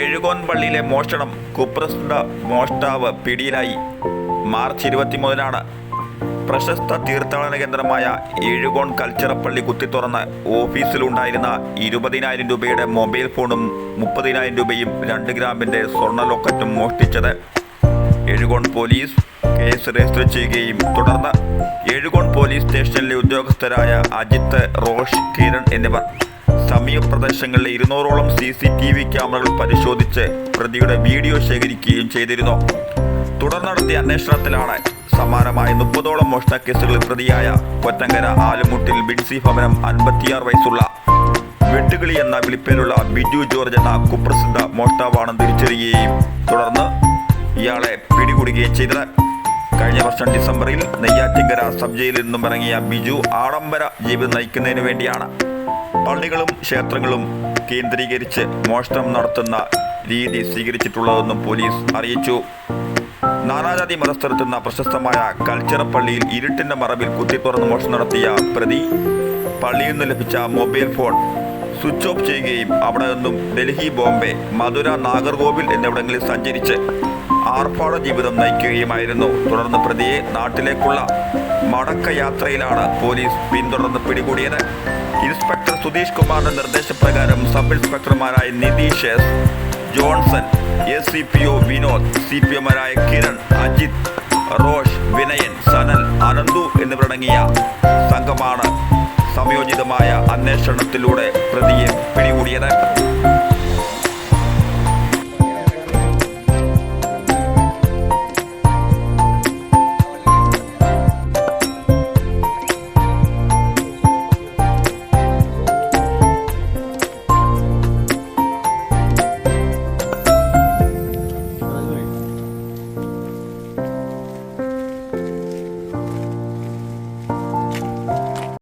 എഴുകോൻപള്ളിയിലെ മോഷണം കുപ്രസിദ്ധ മോഷ്ടാവ് പിടിയിലായി. മാർച്ച് ഇരുപത്തിമൂന്നിനാണ് പ്രശസ്ത തീർത്ഥാടന കേന്ദ്രമായ എഴുകോൺ കൽച്ചറപ്പള്ളി കുത്തിത്തുറന്ന് ഓഫീസിലുണ്ടായിരുന്ന ഇരുപതിനായിരം രൂപയുടെ മൊബൈൽ ഫോണും മുപ്പതിനായിരം രൂപയും രണ്ട് ഗ്രാമിന്റെ സ്വർണ ലോക്കറ്റും മോഷ്ടിച്ചത് എഴുകോൺ പോലീസ് കേസ് രജിസ്റ്റർ ചെയ്യുകയും തുടർന്ന് എഴുകോൺ പോലീസ് സ്റ്റേഷനിലെ ഉദ്യോഗസ്ഥരായ അജിത്ത് റോഷ് കിരൺ എന്നിവർ സമീപ പ്രദേശങ്ങളിലെ ഇരുന്നൂറോളം സി സി ടി വി ക്യാമറകൾ പരിശോധിച്ച് പ്രതിയുടെ വീഡിയോ ശേഖരിക്കുകയും ചെയ്തിരുന്നു. തുടർ നടത്തിയ അന്വേഷണത്തിലാണ് സമാനമായ മുപ്പതോളം മോഷണ കേസുകളിൽ പ്രതിയായ കൊറ്റങ്കര ആലുമുട്ടിൽ ബിൻസി ഭവനം അൻപത്തിയാറ് വയസ്സുള്ള വെട്ടുകിളി എന്ന വിളിപ്പേരുള്ള ബിജു ജോർജ് എന്ന കുപ്രസിദ്ധ മോഷ്ടാവാണെന്ന് തിരിച്ചറിയുകയും തുടർന്ന് ഇയാളെ പിടികൂടുകയും ചെയ്തത്. കഴിഞ്ഞ വർഷം ഡിസംബറിൽ നെയ്യാറ്റിങ്കര സബ് ജയിലിൽ നിന്നും ഇറങ്ങിയ ബിജു ആഡംബര ജീവിതം നയിക്കുന്നതിന് വേണ്ടിയാണ്. പള്ളികളും ക്ഷേത്രങ്ങളും കേന്ദ്രീകരിച്ച് മോഷണം നടത്തുന്ന രീതി സ്വീകരിച്ചിട്ടുള്ളതെന്നും പോലീസ് അറിയിച്ചു. നാനാജാതി മതസ്ഥരെത്തുന്ന പ്രശസ്തമായ കൽച്ചറ പള്ളിയിൽ ഇരുട്ടിന്റെ മറവിൽ കുത്തിത്തുറന്ന് മോഷണം നടത്തിയ പ്രതി പള്ളിയിൽ നിന്ന് ലഭിച്ച മൊബൈൽ ഫോൺ സ്വിച്ച് ഓഫ് ചെയ്യുകയും അവിടെ നിന്നും ഡൽഹി ബോംബെ മധുര നാഗർകോവിൽ എന്നിവിടങ്ങളിൽ സഞ്ചരിച്ച് ആർഭാട ജീവിതം നയിക്കുകയുമായിരുന്നു. തുടർന്ന് പ്രതിയെ നാട്ടിലേക്കുള്ള മടക്കയാത്രയിലാണ് പോലീസ് പിന്തുടർന്ന് പിടികൂടിയത്. ഇൻസ്പെക്ടർ സുധീഷ് കുമാറിന്റെ നിർദ്ദേശപ്രകാരം sub ഇൻസ്പെക്ടർമാരായ Nitish S Johnson A C P O Vinod C P എമാരായ Kiran Ajith Rosh Vinayan Sanal Ananthu എന്നിവരടങ്ങിയ സംഘമാണ് സംയോജിതമായ അന്വേഷണത്തിലൂടെ പ്രതിയെ പിടികൂടിയത്.